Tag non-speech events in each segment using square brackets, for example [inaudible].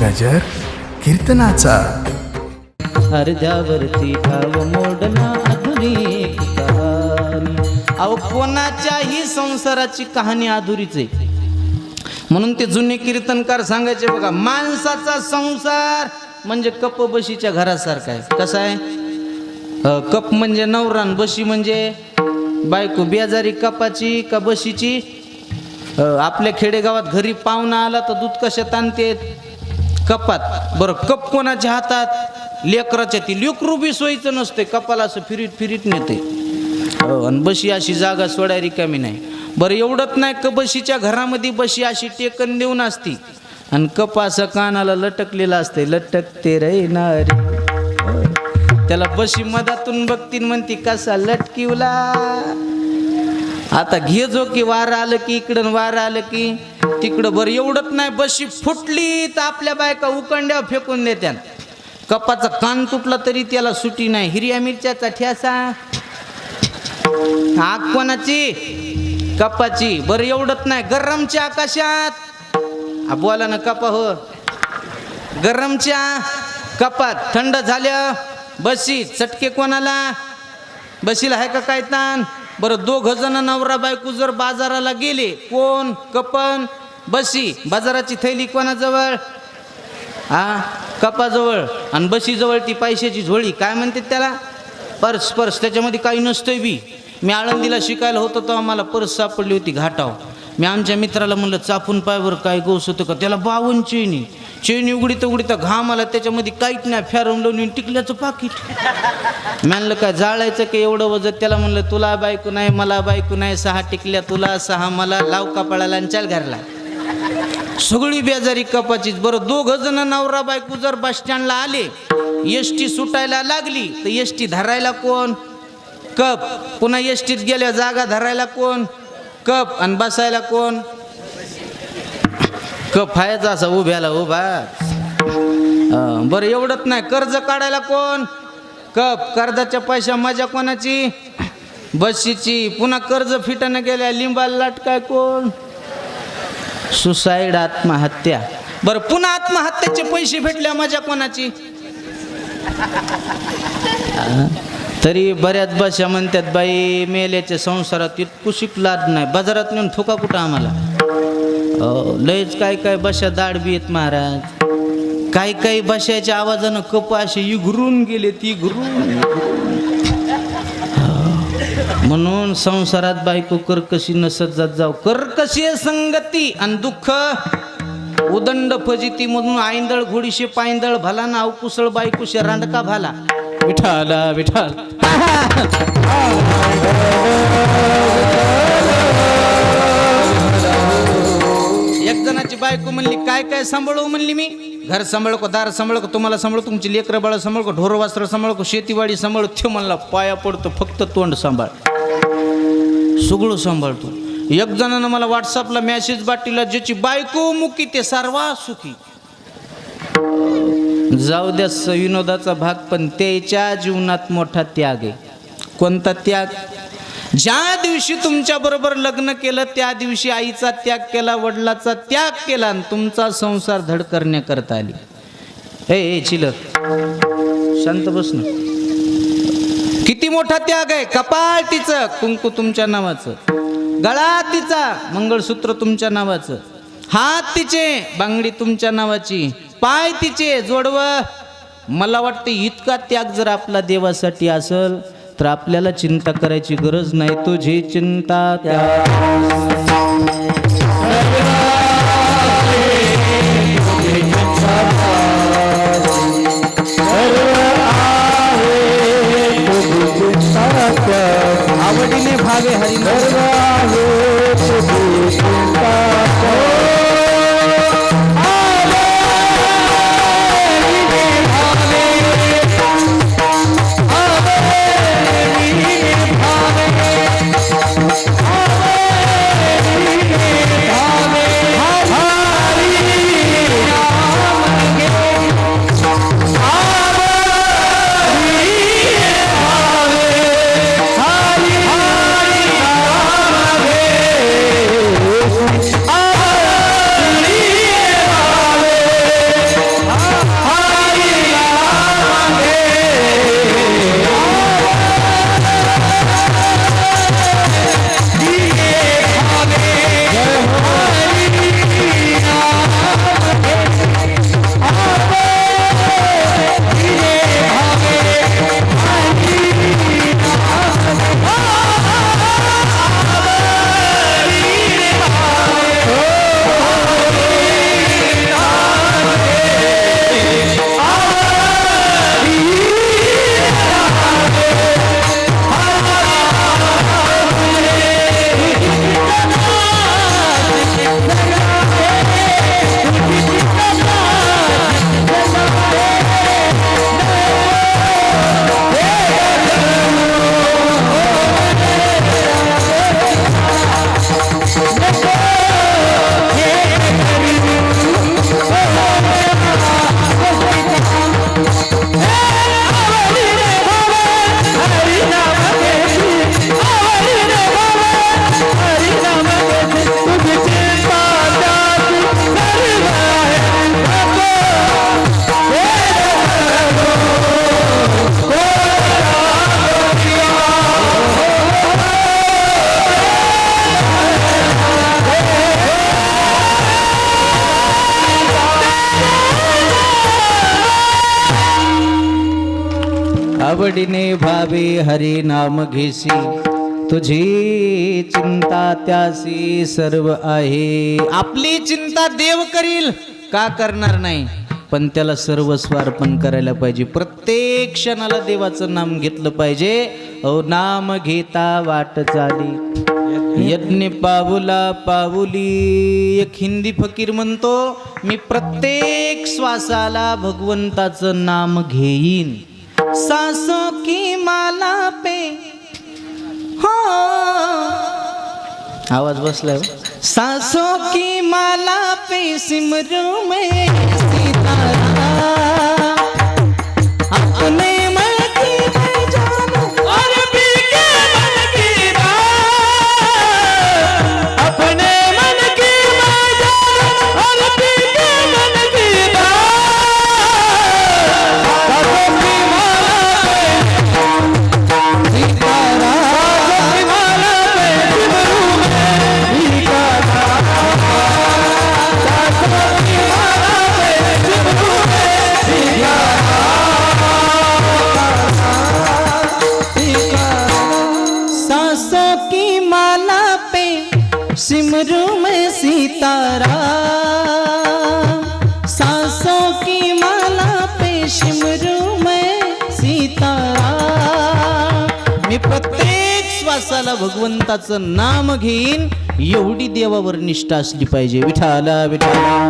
गजर कीर्तनाचा. अर्ध्यावरती ठाव मोडला अधुरी कहाणी अहो कोणाच्याही संसाराची कहाणी अधुरीच आहे. म्हणून ते जुने कीर्तनकार सांगायचे बघा माणसाचा संसार म्हणजे कप बशीच्या घरासारखा आहे. कसा आहे? कप म्हणजे नवरान बशी म्हणजे बायको. बेजारी कपाची का बशीची? आपल्या खेडेगावात घरी पाहुणा आला तर दूध कशात आणते कपात. बरं कप कोणाच्या हातात? लेकराच्या ती लेकरू बी सोयीचं नसते कपाला असं फिरीत फिरीत नेते आणि हो, बशी अशी जागा सोडाय रिकामी नाही. बरं एवढंच नाही क बशीच्या घरामध्ये बशी अशी टेकन देऊन असती? आणि कप असं कानाला लटकलेलं असते लटकते रे नारी. त्याला बशी मधातून बघतीन म्हणती कसा लटकिवला? आता घे जो की वारं आलं की इकडं वारं आलं की तिकडं बरं एवढंच नाही बशी फुटली तर आपल्या बायका उकंड्या फेकून देत्या कपाचा कान तुटला तरी त्याला सुटी नाही. हिरव्या मिरच्याचा ठ्यासा आग कोणाची? कपाची. बरं एवढंच नाही. गरमच्या आकाशात. बोला ना कपा हो. गरमच्या कपात. थंड झाल्या. बशी चटके कोणाला? बशीला आहे का काय ताण बरं दोघ जण नवरा बायको जर बाजाराला गेले कोण कपन? बशी बाजाराची थैली कोणाजवळ? हा कपाजवळ. आणि बशीजवळ ती पैशाची झोळी. काय म्हणते त्याला? Purse purse. त्याच्यामध्ये काही नसतंय बी. मी आळंदीला शिकायला होतो तेव्हा मला पर्स सापडली होती घाटाव मी आमच्या मित्राला म्हणलं चापून पायवर काय गोस होतं का? त्याला बावन चेनी. चेनी उघडीत उघडीत घाम आला. त्याच्यामध्ये काहीच नाही. फॅरम लावून टिकल्याचं पाकिट. म्हणलं काय जाळायचं की एवढं वजत त्याला म्हणलं तुला बायको नाही मला बायको नाही. सहा टिकल्या तुला सहा मला लाव कपाळाला आणि चाल घरला. सगळी बेजारी कपाचीच. बरं दोघ जण नवरा बायको जर बस स्टँडला आले एस टी सुटायला लागली तर एस टी धरायला कोण? कप. पुन्हा एस टीत गेल्या जागा धरायला कोण? कप. आणि बसायला कोण? कप फायचा असा उभ्याला उभा. बरं एवढंच नाही. कर्ज काढायला कोण? कप. कर्जाच्या पैशा मजा कोणाची? बशीची. पुन्हा कर्ज फिटानं गेल्या लिंबाला लाटकाय कोण? सुसाईड आत्महत्या. बरं पुन्हा आत्महत्येचे पैसे भेटल्या माझ्या कोणाची? तरी बऱ्याच बशा म्हणतात बाई मेल्याच्या संसारात इतकुशिक लाद नाही. बाजारात नेऊन ठोका कुठं आम्हाला? लयच काय काय बशा दाड बी आहेत महाराज. काही काही बशाच्या आवाजानं कप असे इघरून गेले ती इघरून म्हणून संसारात बायको कर्कशी नसत जात जाऊ. कर्कशी संगती आणि दुःख? उदंड फजिती म्हणून आईंदळ घोडीशे पायंदळ भाला ना अवकुसळ बायकोशे रांडका भाला. विठाला विठाल. एक जणाची बायको म्हणली काय काय सांभाळू? म्हणली मी. घर सांभाळ को दार सांभाळ को तुम्हाला सांभाळ तुमची लेकरं बाळ सांभाळ को ढोर वस्त्र सांभाळ को शेतीवाडी सांभाळ. ते म्हणला पाया पडतो फक्त तोंड सांभाळ. सगळं सांभाळतो. एक जणानं मला व्हॉट्सअपला मेसेज पाठवला ज्याची बायको मुकी ते सर्वा सुखी. जाऊ द्या स- विनोदाचा भाग पण त्याच्या जीवनात मोठा त्याग आहे. कोणता त्याग? ज्या दिवशी तुमच्या बरोबर लग्न केलं त्या दिवशी आईचा त्याग केला वडिलाचा त्याग केला आणि तुमचा संसार धड करण्याकरता आली. ए चिल शांत बस ना. किती मोठा त्याग आहे? कपाळ तिचं कुंकू तुमच्या नावाचं. गळा तिचा मंगळसूत्र तुमच्या नावाचं. हात तिचे बांगडी तुमच्या नावाची. पाय तिचे जोडव. मला वाटतं इतका त्याग जर आपला देवासाठी असेल तर आपल्याला चिंता करायची गरज नाही. तुझी चिंता त्या आवडीने भावे हरी आवडीने भावे हरी नाम घेसी तुझी चिंता त्यासी सर्व आहे. आपली चिंता देव करील का करणार नाही? पण त्याला सर्वस्व अर्पण करायला पाहिजे. प्रत्येक क्षणाला देवाचं नाम घेतलं पाहिजे. अहो नाम घेता वाट चाली यज्ञ पाऊला पाऊली. एक हिंदी फकीर म्हणतो मी प्रत्येक श्वासाला भगवंताचं नाम घेईन. सासो की माला पे। हो। आवाज बसलाय हो. सासों की माला पे सिमरू में सीताराम अपने प्रत्येक भगवंताचं नाम घेईन. एवढी देवावर निष्ठा असली पाहिजे. विठाला विठाला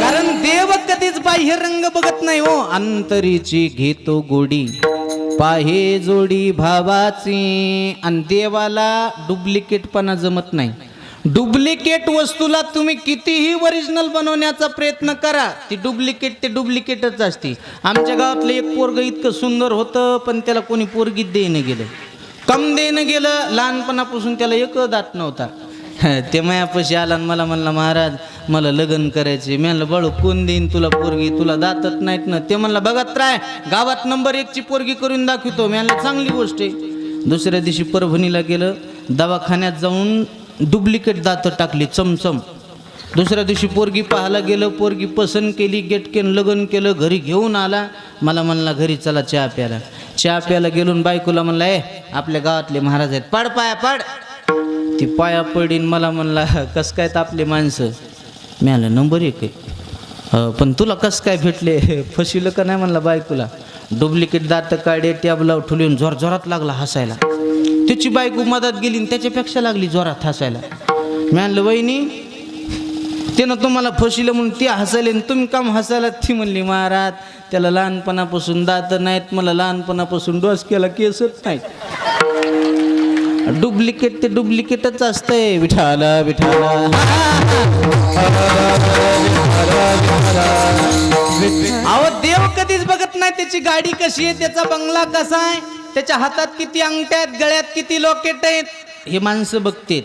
कारण देव कधीच बाह्य रंग बघत नाही हो. अंतरीची घेतो गोडी. पाहे जोडी भावाची. आणि देवाला डुप्लिकेटपणा जमत नाही. डुप्लिकेट वस्तूला तुम्ही कितीही ओरिजिनल बनवण्याचा प्रयत्न करा ती डुप्लिकेट ते डुप्लिकेटच असते. आमच्या गावातलं एक पोरग इतकं सुंदर होतं पण त्याला कोणी पोरगीत देणं गेलं. कम देणं गेलं लहानपणापासून त्याला एक दात नव्हता. [laughs] ते मायापाशी आला आणि मला म्हणला महाराज मला लग्न करायचे मी म्हणलं बाळू कोण देईन तुला पोरगी? तुला दातच नाहीत ना. ते म्हणलं बघत राय गावात नंबर एकची पोरगी करून दाखवतो. मी म्हणलं चांगली गोष्ट आहे. दुसऱ्या दिवशी परभणीला गेलं दवाखान्यात जाऊन डुप्लिकेट दातं टाकली चमचम. दुसऱ्या दिवशी पोरगी पाहायला गेलं पोरगी पसंत केली गेटकेन लग्न केलं घरी घेऊन आला. मला म्हणला घरी चला चहा प्यायला. चहा प्यायला गेलो बायकोला म्हणला ए आपल्या गावातले महाराज आहेत. पाड पाया पाड. ती पाया पडीन मला म्हणला कस काय तापले माणसं? मी आलं नंबर एक आहे. पण तुला कस काय भेटले? [laughs] फसिलं का नाही म्हणला बायकोला. डुप्लिकेट दात काढे टॅबला ठुलून जोर जोरात लागला हसायला. त्याची बायको मदत गेली आणि त्याच्यापेक्षा लागली जोरात हसायला. मी आणलं वहिनी त्यानं तुम्हाला फसिलं म्हणून ती हसायली आणि तुम्ही काम हसायला. ती म्हणली महाराज त्याला लहानपणापासून दात नाहीत मला लहानपणापासून डोस केला केसच नाही. डुप्लिकेट ते डुप्लिकेटच असतंय. विठाला विठाला अहो देव कधीच बघत नाही त्याची गाडी कशी आहे त्याचा बंगला कसा आहे. त्याच्या हातात किती अंगठ्या आहेत गळ्यात किती लॉकेट आहेत हे माणसं बघतेत.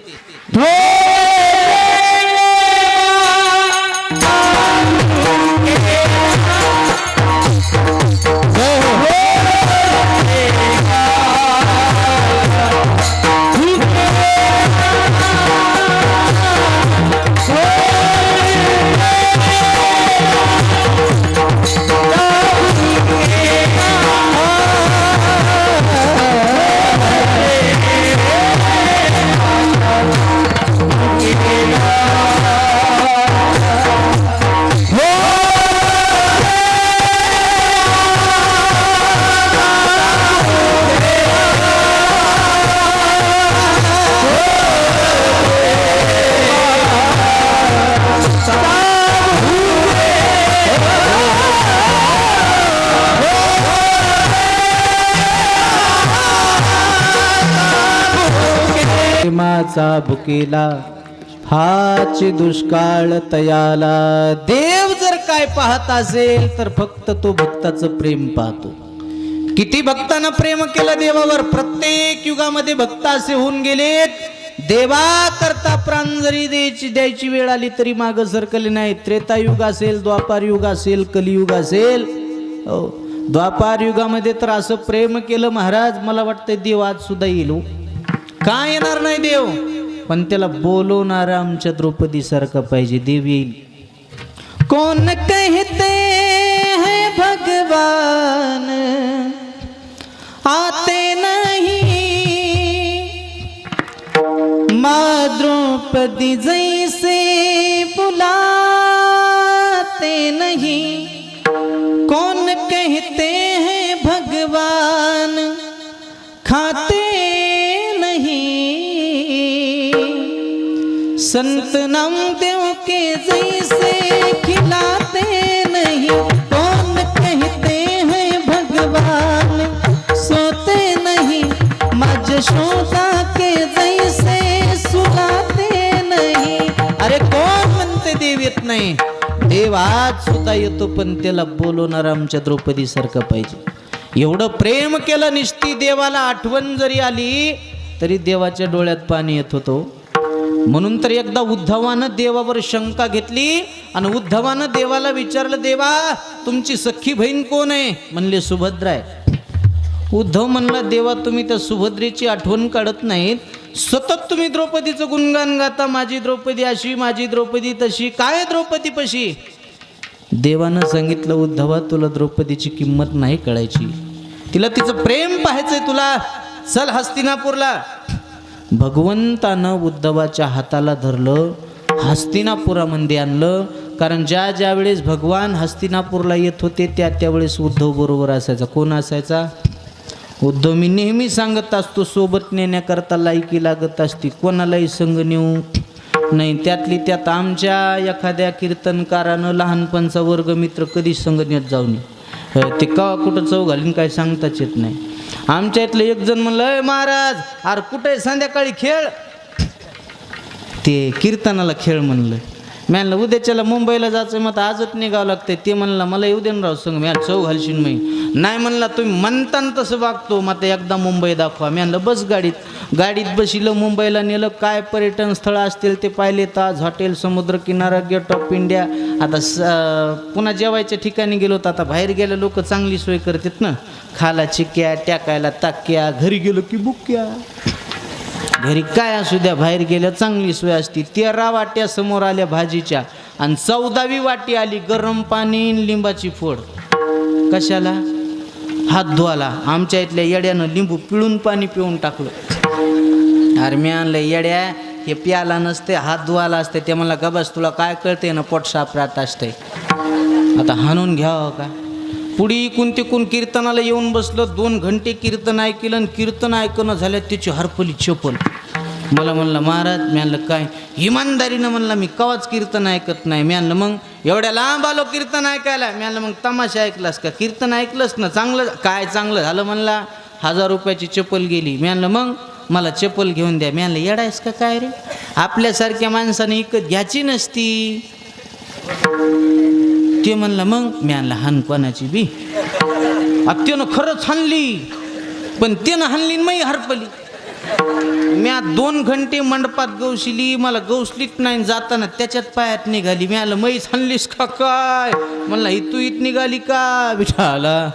प्रेमाचा भुकेला हाच दुष्काळ तयाला. देव जर काय पाहत असेल तर फक्त तो भक्ताचं प्रेम पाहतो. किती भक्तानं प्रेम केलं देवावर प्रत्येक युगामध्ये भक्त असे होऊन गेलेत. देवा करता प्राण जरी द्यायची द्यायची वेळ आली तरी माग सरकले नाही त्रेता युग असेल द्वापार युग असेल कलियुग असेल. हो द्वापार युगामध्ये तर असं प्रेम केलं महाराज मला वाटतं देव आज सुद्धा येईल हो. का येणार नाही देव? पण त्याला बोलवणार आमच्या द्रौपदी सारखं पाहिजे देव येईल. कोण कहते है भगवान? आते नाही. माँ द्रौपदी जैसे येत नाही. देव आज सुद्धा येतो पण त्याला बोलवणार आमच्या द्रौपदी सारखं पाहिजे. एवढं प्रेम केलं निष्ठी देवाला आठवण जरी आली तरी देवाच्या डोळ्यात पाणी येत होतो हो. म्हणून तर एकदा उद्धवानं देवावर शंका घेतली आणि उद्धवानं देवाला विचारलं देवा तुमची सख्खी बहीण कोण आहे? म्हणले सुभद्रा आहे. उद्धव म्हणला देवा तुम्ही त्या सुभद्रेची आठवण काढत नाहीत सतत तुम्ही द्रौपदीचं गुणगान गाता माझी द्रौपदी अशी माझी द्रौपदी तशी. काय द्रौपदी पशी? देवानं सांगितलं उद्धवा तुला द्रौपदीची किंमत नाही कळायची. तिला तिचं प्रेम पाहायचंय तुला. चल हस्तिनापूरला. भगवंतानं उद्धवाच्या हाताला धरलं हस्तिनापुरामध्ये आणलं. कारण ज्या ज्या वेळेस भगवान हस्तिनापूरला येत होते त्या त्यावेळेस उद्धव बरोबर असायचा. कोण असायचा? उद्धव मी नेहमी सांगत असतो सोबत नेण्याकरता लायकी लागत असती. कोणालाही संग नेऊ नाही. त्यातली त्यात आमच्या एखाद्या कीर्तनकारानं लहानपणचा वर्गमित्र कधीच संग नेत जाऊ नये. ते कवा कुठं चव घालीन काय सांगताच येत नाही. आमच्या इथलं एक जण म्हणलं महाराज अरे कुठे संध्याकाळी खेळ? ते कीर्तनाला खेळ म्हणलं. मी म्हणलं उद्याच्याला मुंबईला जायचं मग आता आजच निघावं लागतंय. ते म्हणलं मला येऊ दे ना राव संग मी चौ घालशील मी. नाही म्हणला तुम्ही म्हणता तसं वागतो मग आता एकदा मुंबई दाखवा. मी म्हणलं बस गाडीत गाडीत बसिलं मुंबईला नेलं काय पर्यटन स्थळं असतील ते पाहिले ताज हॉटेल समुद्र किनारा गेट ऑफ इंडिया. आता स पुन्हा जेवायच्या ठिकाणी गेलो तर आता बाहेर गेले लोक चांगली सोय करतात ना. खाला चिक्या टाकायला ताक्या घरी गेलो की बुक्या. घरी काय असू द्या बाहेर गेल्या चांगली सोय असती. तेरा वाट्या समोर आल्या भाजीच्या आणि चौदावी वाटी आली गरम पाणी आणि लिंबाची फोड. कशाला? हात धुवाला. आमच्या इथल्या येड्यानं लिंबू पिळून पाणी पिऊन टाकलं. अरे मी आणलं येड्या हे प्याला नसते हात धुवाला असते. ते मला गबस तुला काय कळते ना पोट साफ राहत असते आता हाणून घ्यावं का? पुढे इकून तिकून कीर्तनाला येऊन बसलं दोन घंटे कीर्तन ऐकलं आणि कीर्तन ऐकणं झालं त्याची हरपली चपल मला म्हणलं महाराज मी आणलं काय? इमानदारीनं म्हणलं मी कवाच कीर्तन ऐकत नाही. मी आणलं मग एवढ्या लांब आलो कीर्तन ऐकायला? मी आणलं मग तमाशा ऐकलास का? कीर्तन ऐकलंस ना चांगलं काय चांगलं झालं म्हणला? हजार रुपयाची चप्पल गेली. मी आणलं मग मला चप्पल घेऊन द्या. मी आणलं येडायस का काय रे? आपल्यासारख्या माणसाने इकत घ्यायची नसती. ते म्हणलं मग मी आणलं हान कोणाची बी. अब त्यानं खरंच हाणली पण त्यानं हाणली मी हरपली. म्या दोन घंटे मंडपात गवशिली मला गवसलीत नाही जाताना त्याच्यात पायात निघाली. मी आलं मैस हाणलीस का काय? म्हणला ही तू इथ निघाली का? विठाला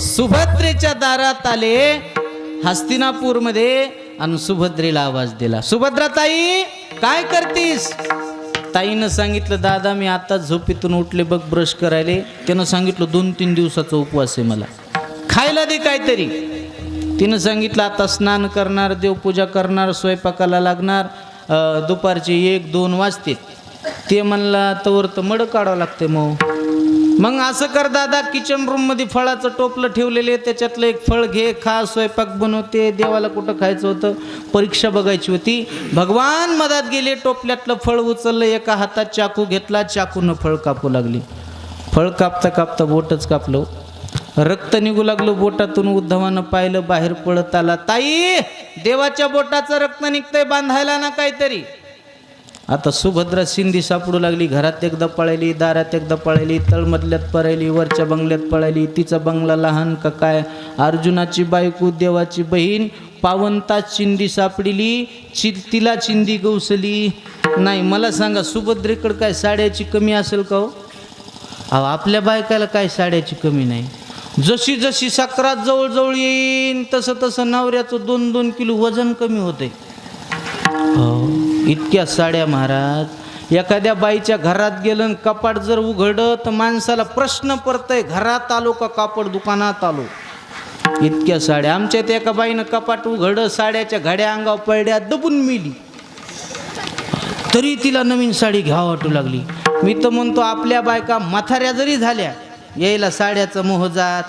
सुभद्रेच्या दारात आले हस्तिनापूरमध्ये आणि सुभद्रेला आवाज दिला सुभद्रा ताई काय करतीस? ताईनं सांगितलं दादा मी आता झोपेतून उठले बघ ब्रश करायले. त्यानं सांगितलं दोन तीन दिवसाचा उपवास आहे मला. खायला दे काहीतरी. तिनं सांगितलं आता स्नान करणार देवपूजा करणार स्वयंपाकाला लागणार दुपारचे एक दोन वाजते ते म्हणला तवर तर मड काढावं लागते मग. मग असं कर दादा किचन रूममध्ये फळाचं टोपलं ठेवलेले त्याच्यातलं एक फळ घे खा स्वयंपाक बनवते. देवाला कुठं खायचं होतं? परीक्षा बघायची होती. भगवान मधात गेले टोपल्यातलं फळ उचललं. एका हातात चाकू घेतला चाकूनं फळ कापू लागली. फळ कापता कापता बोटच कापलं. रक्त निघू लागलं बोटातून उद्धवानं पाहिलं बाहेर पळत आला ताई देवाच्या बोटाचं रक्त निघतंय बांधायला ना काहीतरी. आता सुभद्रा सिंधी सापडू लागली घरात एकदा पळाली दारात एकदा पळायली तळमधल्यात पळायली वरच्या बंगल्यात पळाली तिचा बंगला लहान का काय? अर्जुनाची बायको देवाची बहीण पावनताच चिंदी सापडिली चि तिला चिंदी गवसली नाही मला सांगा सुभद्रेकडं काय साड्याची कमी असेल का हो? अहो आपल्या बायकाला काय साड्याची कमी नाही? जशी जशी सक्रात जवळजवळ येईन तसं तसं नवऱ्याचं दोन दोन किलो वजन कमी होते हो इतक्या साड्या महाराज. एखाद्या बाईच्या घरात गेलं आणि कपाट जर उघडं तर माणसाला प्रश्न पडतंय घरात आलो का कापड दुकानात आलो? इतक्या साड्या. आमच्या एका बाईनं कपाट उघडं साड्याच्या घड्या अंगावर पडल्या दबून मिली. तरी तिला नवीन साडी घ्यावं वाटू लागली. मी तर म्हणतो आपल्या बायका म्हाताऱ्या जरी झाल्या यायला साड्याचं मोह जात.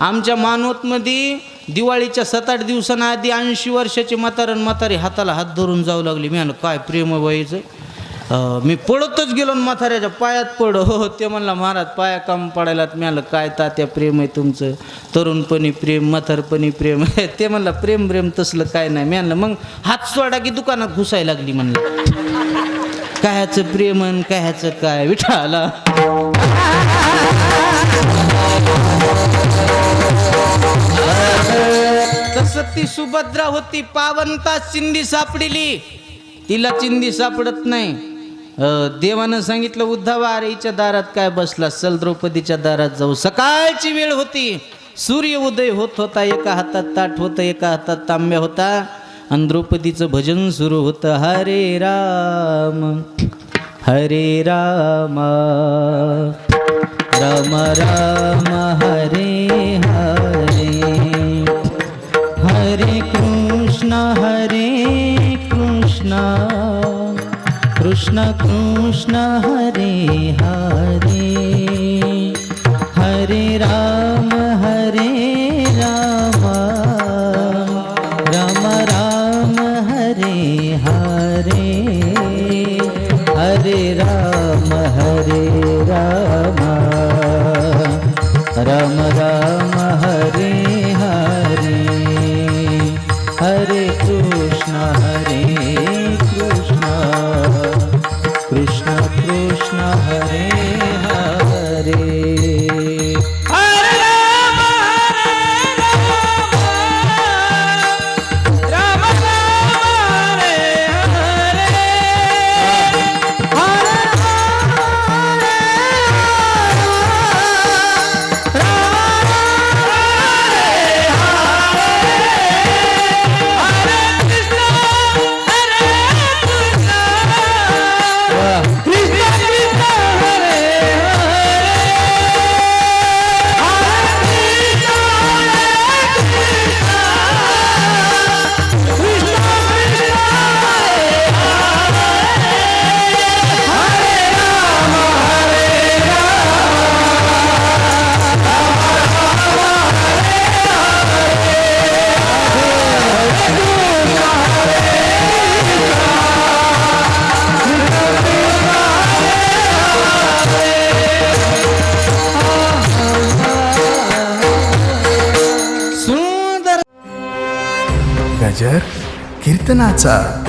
आमच्या मानवतमध्ये दिवाळीच्या सात आठ दिवसांआधी ऐंशी वर्षाची म्हातारण म्हातारी हाताला हात धरून जाऊ लागली. मी म्हणलं काय प्रेम व्हायचं मी पळतच गेलो आणि म्हाताऱ्याच्या पायात पड हो, हो ते म्हणला महाराज पाया काम पडायला मी आलं काय तात्या प्रेम आहे तुमचं? तरुणपणी प्रेम म्हातारपणी प्रेम. आहे [laughs] ते म्हणलं प्रेम प्रेम तसलं काय नाही. मी आणलं मग हात सोडा की दुकानात घुसायला लागली म्हणलं. कायचं प्रेमन कायचं काय? विठाला तसं ती सुभद्रा होती पावनता चिंदी सापडिली. तिला चिंदी सापडत नाही. देवानं सांगितलं उद्धवा अरे हिच्या दारात काय बसला? चल द्रौपदीच्या दारात जाऊ. सकाळची वेळ होती. सूर्य उदय होत होता एका हातात ताट होतं एका हातात तांब्या होता. आणि द्रौपदीचं भजन सुरू होतं हरे राम हरे राम राम राम हरे कृष्ण सुंदर गजर कीर्तनाचा